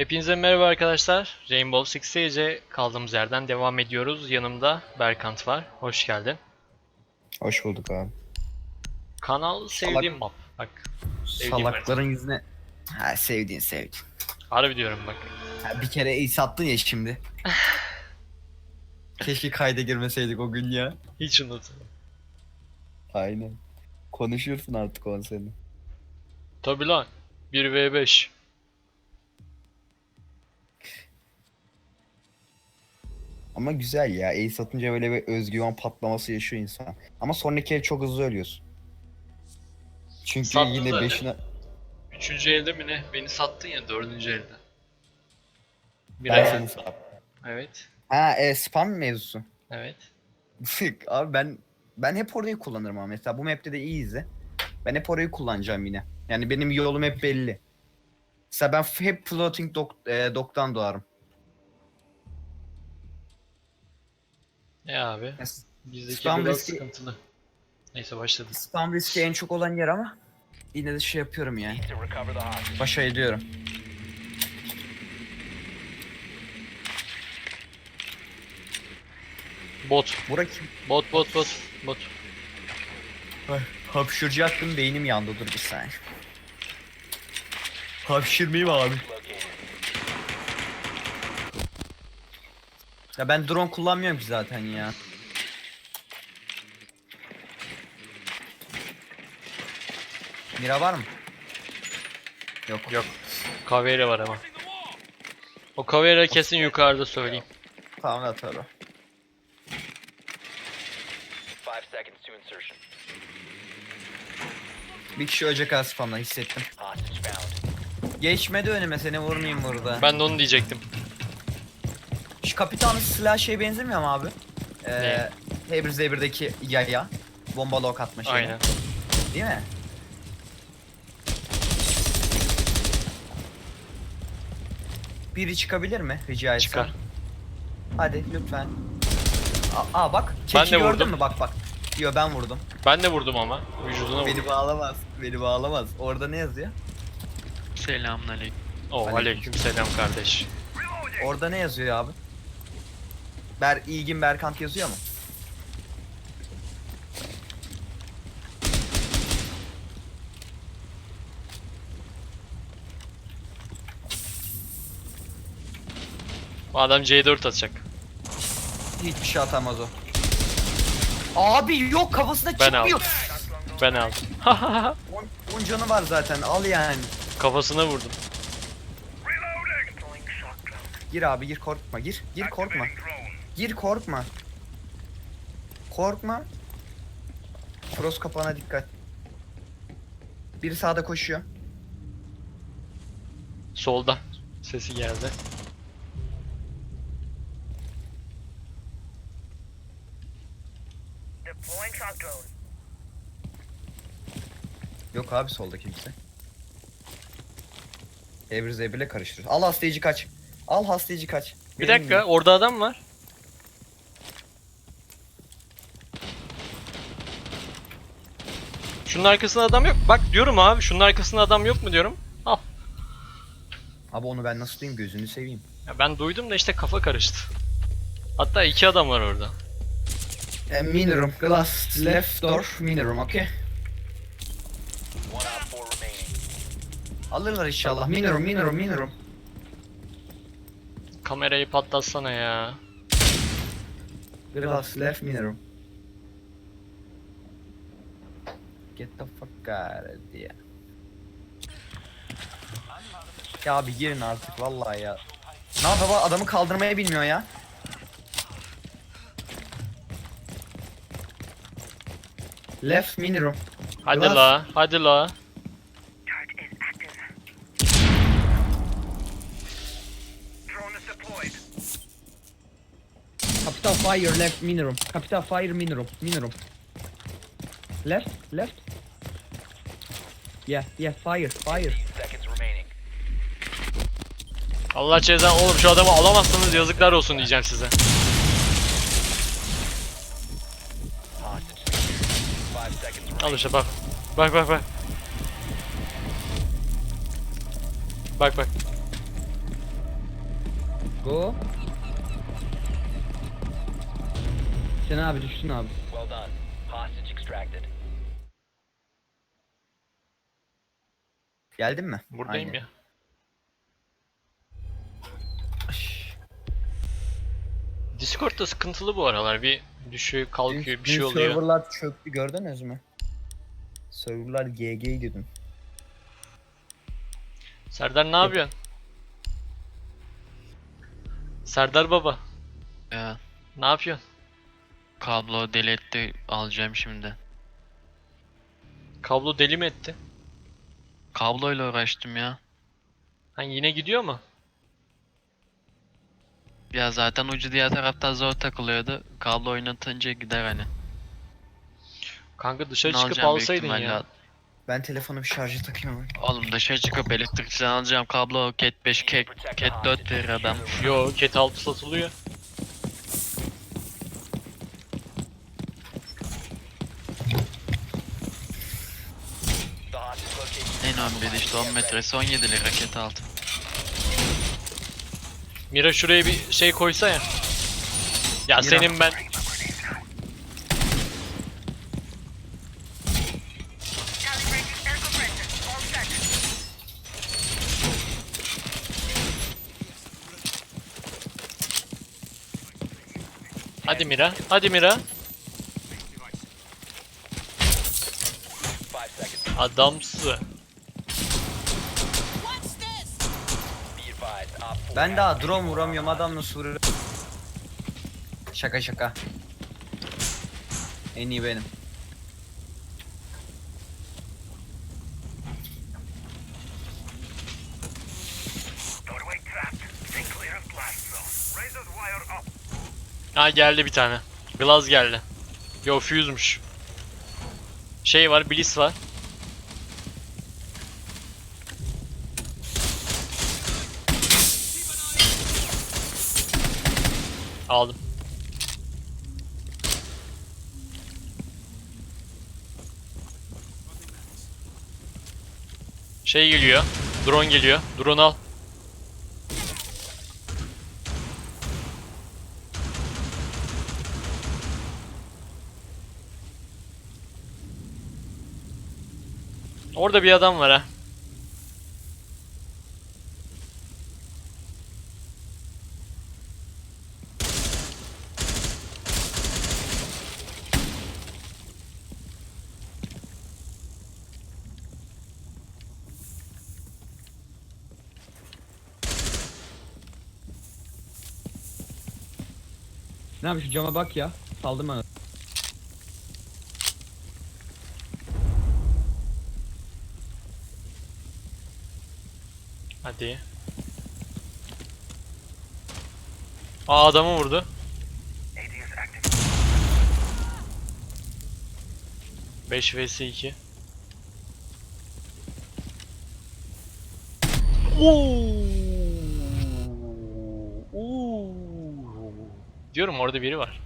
Hepinize merhaba arkadaşlar. Rainbow Six Siege'e kaldığımız yerden devam ediyoruz. Yanımda Berkant var. Hoş geldin. Hoş bulduk abi. Kanal sevdiğim map. Bak Sevdiğim Salakların yüzüne... Ha sevdiğin sevdiğin. harbi diyorum bak. Ha, bir kere iyi sattın ya şimdi. Keşke kayda girmeseydik o gün ya. Hiç unutma. Aynen. Konuşursun artık on seni. Tabi lan. 1v5. Ama güzel ya. İyi satınca böyle bir özgüven patlaması yaşıyor insan. Ama sonraki el çok hızlı ölüyorsun. Çünkü Sattın yine zaten. beşine... Üçüncü elde mi ne? Beni sattın ya dördüncü elde. Bir Ben ay- seni sattım. Evet. Ha e, spam mevzusu. Evet. abi ben ben hep orayı kullanırım ama mesela bu map'te de iyi izle. Ben hep orayı kullanacağım yine. Yani benim yolum hep belli. Mesela ben f- hep floating dock, e, dock'tan doğarım. Ne abi? Bizdeki Spam biraz riski- sıkıntılı. Neyse başladı. Spam riski en çok olan yer ama yine de şey yapıyorum yani. Başa ediyorum. Bot. Bura kim? Bot bot bot. Bot. Ay, hapşıracaktım beynim yandı dur bir saniye. Hapşırmayayım abi. Ya ben drone kullanmıyorum ki zaten ya. Mira var mı? Yok. Yok. Kavera var ama. O Kavera kesin yukarıda söyleyeyim. Tamam to insertion. Bir kişi ölecek az spamla hissettim. Geçmedi önüme seni vurmayayım burada. Ben de onu diyecektim. Şu kapitanın silah şeye benzemiyor mu abi? Ee, Hebrew Zebr'deki yaya. Bombalı ok atma şeyi. Aynen. Değil mi? Biri çıkabilir mi rica etsem? Çıkar. Hadi lütfen. Aa, aa bak. Ben Keki de gördün vurdum. mü? Bak bak. Diyor ben vurdum. Ben de vurdum ama. Vücuduna vurdum. Beni bağlamaz. Beni bağlamaz. Orada ne yazıyor? Selamünaleyküm. Oo Aleyküm. aleyküm selam kardeş. Orada ne yazıyor abi? Ber İlgin Berkant yazıyor mu? Bu adam C4 atacak. Hiçbir şey atamaz o. Abi yok kafasına Ben çıkmıyor. Ben aldım. 10 canı var zaten al yani. Kafasına vurdum. Gir abi gir korkma gir. Gir korkma. Gir korkma. Korkma. Cross kapağına dikkat. Biri sağda koşuyor. Solda. Sesi geldi. Deploying shock drone. Yok abi solda kimse. Ebru Zebir'le karıştır. Al hastayıcı kaç. Al hastayıcı kaç. Bir Benim dakika gibi. orada adam var. Şunun arkasında adam yok. Bak diyorum abi şunun arkasında adam yok mu diyorum. Al. Abi onu ben nasıl diyeyim gözünü seveyim. Ya ben duydum da işte kafa karıştı. Hatta iki adam var orada. E, mini room. Glass left door. Mini room okay. One op four remaining. Alırlar inşallah. Mini room, mini room, mini room. Kamerayı patlatsana ya. Glass left mini room. Get the fuck out of here. Ya abi girin artık vallahi ya. Ne yapıyor adamı kaldırmaya bilmiyor ya. Left mini room. Hadi la, hadi la. Capital fire left mini room. Capital fire mini room. Mini room. Left, left. Yeah, yeah, fire, fire. 15 seconds remaining. Allah cezanı oğlum şu adamı alamazsanız yazıklar olsun diyeceğim size. Hostage secured. Five seconds remaining. Al işte bak. Bak bak bak. Bak bak. Go. Sen abi düştün abi. Well done. Hostage extracted. Geldin mi? Buradayım Aynen. ya. Discord'da sıkıntılı bu aralar. Bir düşüyor, kalkıyor, Dün- bir şey oluyor. Serverlar çöktü gördünüz mü? Serverlar GG diyordum. Serdar ne yapıyorsun? Serdar baba, Ya ne yapıyorsun? kablo deli etti alacağım şimdi. Kablo deli mi etti? Kabloyla uğraştım ya. Ha yine gidiyor mu? Ya zaten ucu diğer taraftan zor takılıyordu. Kablo oynatınca gider hani. Kanka dışarı Ne çıkıp alacağım büyük alsaydın ya. Ben telefonu bir şarja takayım abi. Oğlum dışarı çıkıp elektrikçiden alacağım kablo Cat 5 Cat, Cat 4 verir adam. Yo, Cat 6 satılıyor. 11 işte 10 metresi 17 lira Cat 6. Mira şuraya bir şey koysa ya. Ya Mira. senin ben. Hadi Mira, hadi Mira. Adamsı. Ben daha drone vuramıyorum adam nasıl vuruyor? Şaka şaka. En iyi benim. Ha geldi bir tane. Glaz geldi. Yo fuse'muş. Şey var, Bliss var. Aldım. Şey geliyor. Drone geliyor. Drone al. Orada bir adam var ha. Abi şu cama bak ya. Saldım bana. Hadi. Aa adamı vurdu. 5 vs 2. Diyorum orada biri var.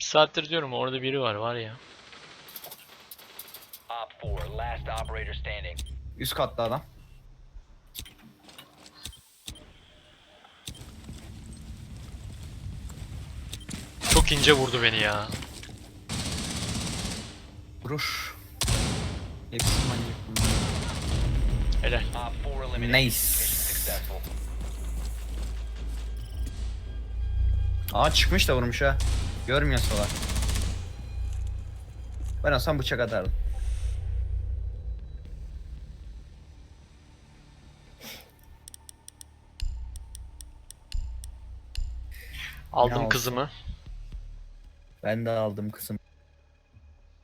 Bir saattir diyorum orada biri var var ya. Op 4, last operator standing. Üst katta adam. Çok ince vurdu beni ya. Vuruş. Hepsi manyak. Helal. Op 4 eliminated. Nice. Aa çıkmış da vurmuş ha. Görmüyor sola. Ben olsam bıçak atardım. Aldım kızımı. Ben de aldım kızım.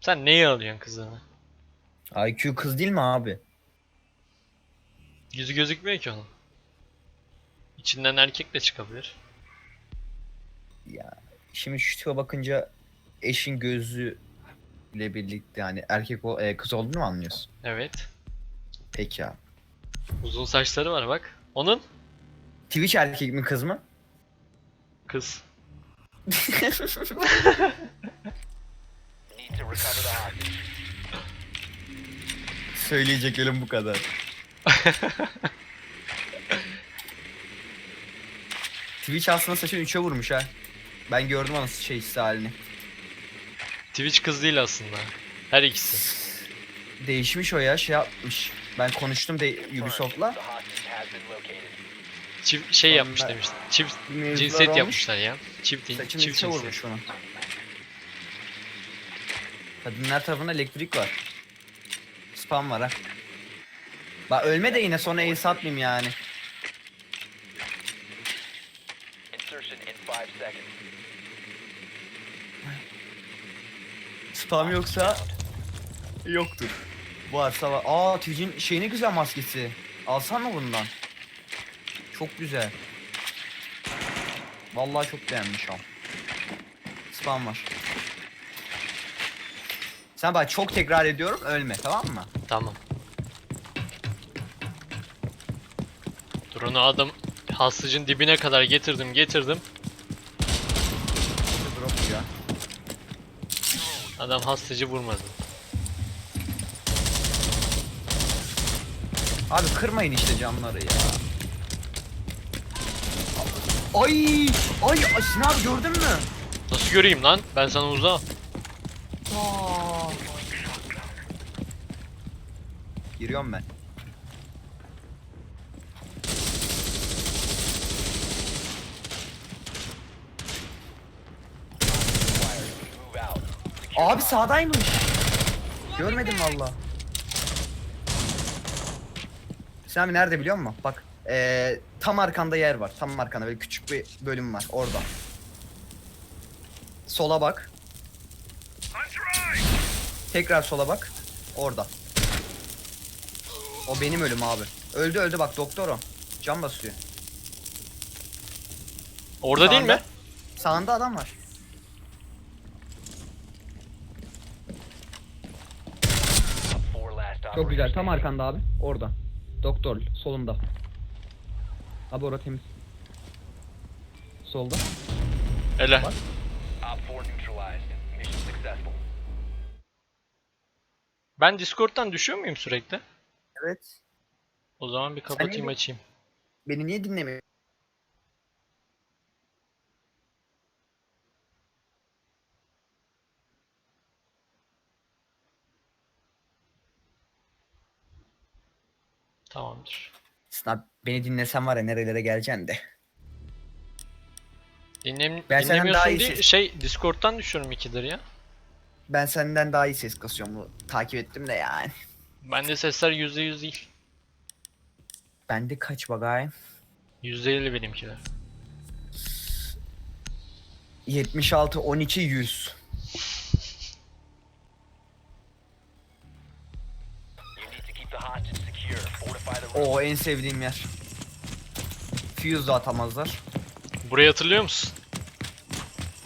Sen neyi alıyorsun kızını? IQ kız değil mi abi? Yüzü gözükmüyor ki onun. İçinden erkek de çıkabilir. Ya şimdi şu tipe bakınca eşin gözü ile birlikte yani erkek o e, kız olduğunu mu anlıyorsun? Evet. Peki abi. Uzun saçları var bak. Onun Twitch erkek mi kız mı? kız. Need to recover the hostage. Söyleyeceklerim bu kadar. Twitch aslında saçını 3'e vurmuş ha. Ben gördüm onun şey halini. Twitch kız değil aslında. Her ikisi. Değişmiş o ya şey yapmış. Ben konuştum de Ubisoft'la. Çift şey yapmış Onlar- demiştim. Çift Mevzular cinsiyet olmuş. yapmışlar ya. Çift, Saçını çift 3'e cinsiyet. vurmuş onu. Kadınlar tarafında elektrik var. Spam var ha. Bak ölme de yine sonra el satmayayım yani. Insertion in 5 seconds. Spam yoksa yoktur. Varsa var. Aa Twitch'in şey ne güzel maskesi. Alsana bundan. Çok güzel. Vallahi çok beğenmiş al. Spam var. Sen bak çok tekrar ediyorum ölme tamam mı? Tamam. Drone'u adam hastacın dibine kadar getirdim getirdim. İşte drop ya. Adam hastacı vurmadı. Abi kırmayın işte camları ya. Ay! Ay! Asin abi gördün mü? Nasıl göreyim lan? Ben sana uzağım. Aa. Giriyorum ben. Fire. Move out. Secure Abi sağdaymış. Görmedim valla. Sen abi nerede biliyor musun? Bak eee, tam arkanda yer var. Tam arkanda böyle küçük bir bölüm var orada. Sola bak. Tekrar sola bak. Orada. O benim ölüm abi. Öldü öldü bak doktor o. Can basıyor. Orada değil mi? Sağında adam var. four last Çok güzel. Tam arkanda abi. Orada. Doktor solunda. Abi orada temiz. Solda. Hele. Op 4 neutralized. Mission successful. Ben Discord'dan düşüyor muyum sürekli? Evet. O zaman bir kapatayım açayım. Beni niye dinlemiyor? Tamamdır. Snap beni dinlesen var ya nerelere geleceksin de. Dinlem Ben senden daha dinlemiyorsun iyi ses- Şey Discord'dan düşüyorum ikidir ya. Ben senden daha iyi ses kasıyorum bu takip ettim de yani. Bende sesler %100 değil. Bende kaç bakayım? %50 benimkiler. 76 12 100. You need to keep the hostage secure. Fortify room. Oo en sevdiğim yer. Fuse da atamazlar. Burayı hatırlıyor musun?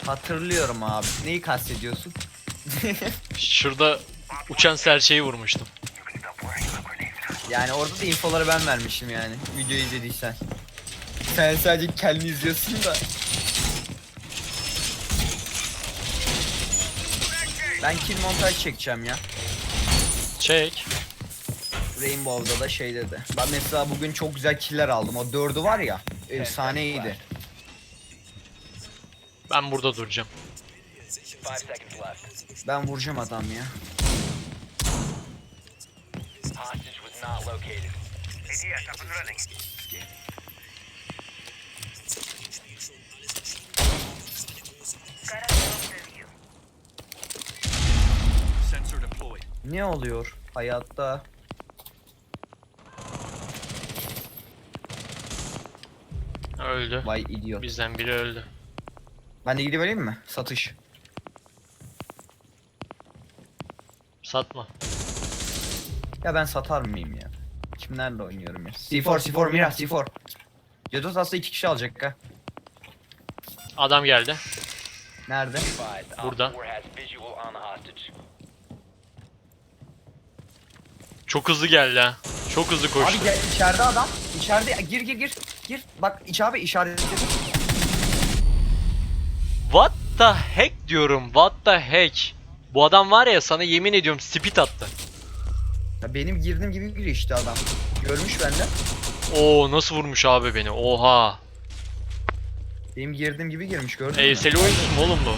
Hatırlıyorum abi. Neyi kastediyorsun? Şurada uçan serçeyi vurmuştum. Yani orada da infoları ben vermişim yani. Videoyu izlediysen. Sen sadece kendini izliyorsun da. Ben kill montaj çekeceğim ya. Çek. Rainbow'da da şeyde de. Ben mesela bugün çok güzel killer aldım. O dördü var ya. Efsaneydi. Ben burada duracağım. Ben vuracağım adam ya. Hostage was not Öldü. Vay idiot. Bizden biri öldü. Ben de gidip vereyim mi? Satış. Satma. Ya ben satar mıyım ya? Kimlerle oynuyorum ya? C4, C4, Mira, C4. Cedos aslında iki kişi alacak ha. Adam geldi. Nerede? Burada. 4 has visual on the hostage. Çok hızlı geldi ha. Çok hızlı koştu. Abi gel içeride adam. İçeride gir gir gir. Gir. Bak iç abi işaretledim. What the heck diyorum. What the heck. Bu adam var ya sana yemin ediyorum speed attı. Ya benim girdiğim gibi giriyor işte adam. Görmüş benden. Oo nasıl vurmuş abi beni? Oha. Benim girdiğim gibi girmiş gördün mü? Eyseli oyuncusu mu oğlum bu?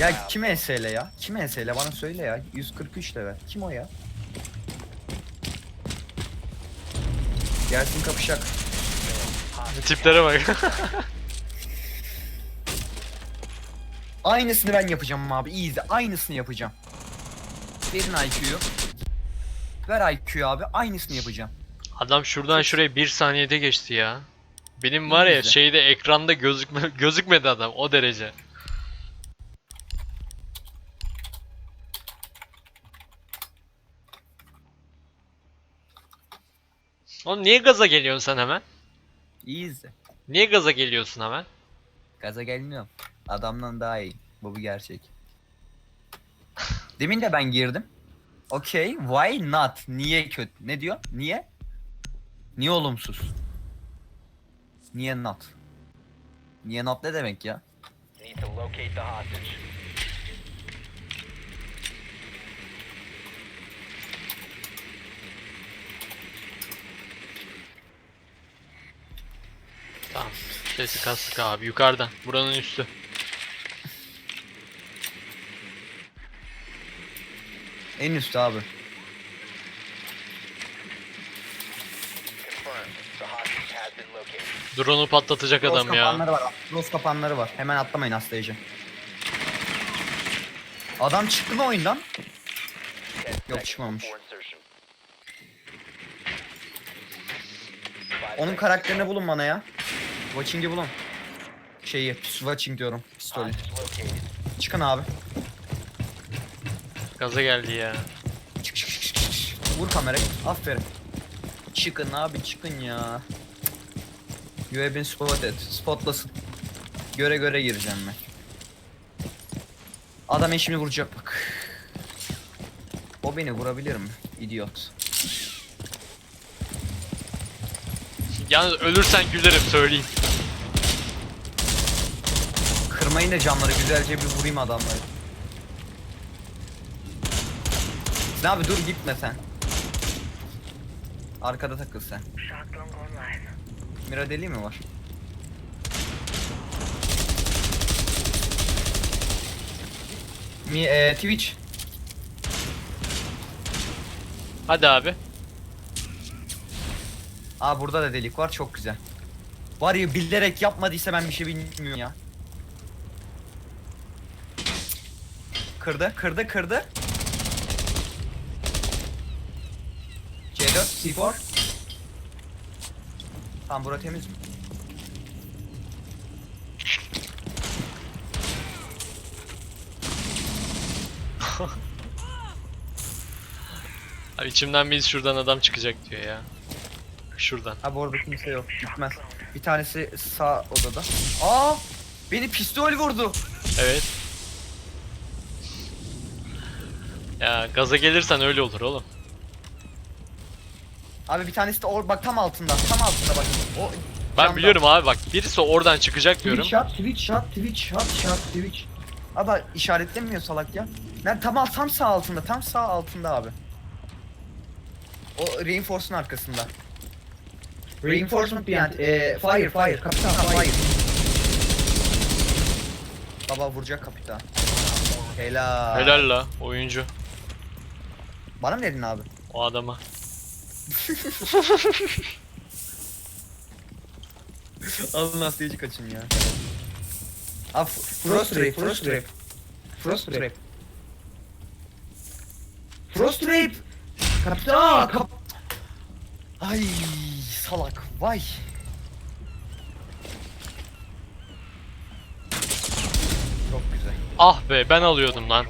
Ya kim ESL ya? Kim ESL bana söyle ya. 143 level. Kim o ya? Gelsin kapışak. Tiplere bak. Aynısını ben yapacağım abi. iyi izle. Aynısını yapacağım. Verin IQ'yu. Ver IQ'yu abi. Aynısını yapacağım. Adam şuradan şuraya bir saniyede geçti ya. Benim var ya İzle. şeyde ekranda gözükme gözükmedi adam o derece. Oğlum niye gaza geliyorsun sen hemen? İyi izle. Niye gaza geliyorsun hemen? Gaza gelmiyorum. Adamdan daha iyi. Bu bir gerçek. Demin de ben girdim. Okey. Why not? Niye kötü? Ne diyor? Niye? Niye olumsuz? Niye not? Niye not ne demek ya? Need to locate the hostage. Sesi kastık abi yukarıdan. Buranın üstü. En üstte abi. Drone'u patlatacak Cross adam ya. kapanları var. Cross kapanları var. Hemen atlamayın hastayıcı. Adam çıktı mı oyundan? Yok, çıkmamış. Onun karakterini bulun bana ya. Watching'i bulun. Şeyi, Watching diyorum. Located. Çıkın abi. Gaza geldi ya. Çık çık çık çık çık. Vur kamerayı. Aferin. Çıkın abi çıkın ya. You have been spotted. Spotlasın. Göre göre gireceğim ben. Adam eşimi vuracak bak. O beni vurabilir mi? İdiot. Yalnız ölürsen gülerim söyleyeyim. Kırmayın da camları güzelce bir vurayım adamları. Ne abi dur gitme sen. Arkada takıl sen. Mira deliği mi var? Mi e, Twitch. Hadi abi. Aa burada da delik var çok güzel. Var ya bilerek yapmadıysa ben bir şey bilmiyorum ya. Kırdı, kırdı, kırdı. C4, C4. Tamam bura temiz mi? Abi içimden biz şuradan adam çıkacak diyor ya. Şuradan. Ha bu arada kimse yok. Gitmez. Bir tanesi sağ odada. Aa! Beni pistol vurdu. Evet. Ya gaza gelirsen öyle olur oğlum. Abi bir tanesi de or bak tam altında. Tam altında bak. O Ben camda. biliyorum abi bak birisi oradan çıkacak diyorum. Twitch Twitch shot, Twitch shot, shot, Twitch. Abi işaretlemiyor salak ya. Nerede? Tam, alt- tam sağ altında. Tam sağ altında abi. O reinforce'un arkasında. Reinforcement behind. E, fire, fire. Kapitan, fire. Baba vuracak kapitan. Helal. Helal la oyuncu. Bana mı dedin abi? O adama. Alın hastayıcı kaçın ya. Abi Frost Rape, Frost Rape. Frost Rape. Frost Rape! Kapitan! Kap Ay salak vay. Çok güzel. Ah be ben alıyordum lan.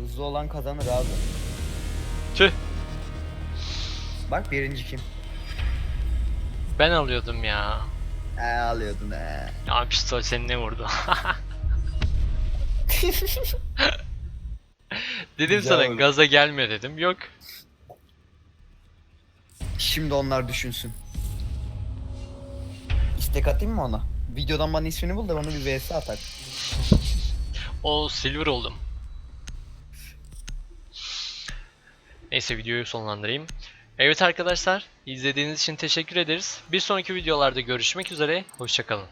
Hızlı olan kazanır abi. Tüh Bak birinci kim? ben alıyordum ya. Eee alıyordun eee. Ya pistol seni ne vurdu? dedim Güzel sana oldu. gaza gelme dedim. Yok. Şimdi onlar düşünsün. İstek atayım mı ona? Videodan bana ismini bul da onu bir vs atak. O silver oldum. Neyse videoyu sonlandırayım. Evet arkadaşlar izlediğiniz için teşekkür ederiz. Bir sonraki videolarda görüşmek üzere. Hoşçakalın.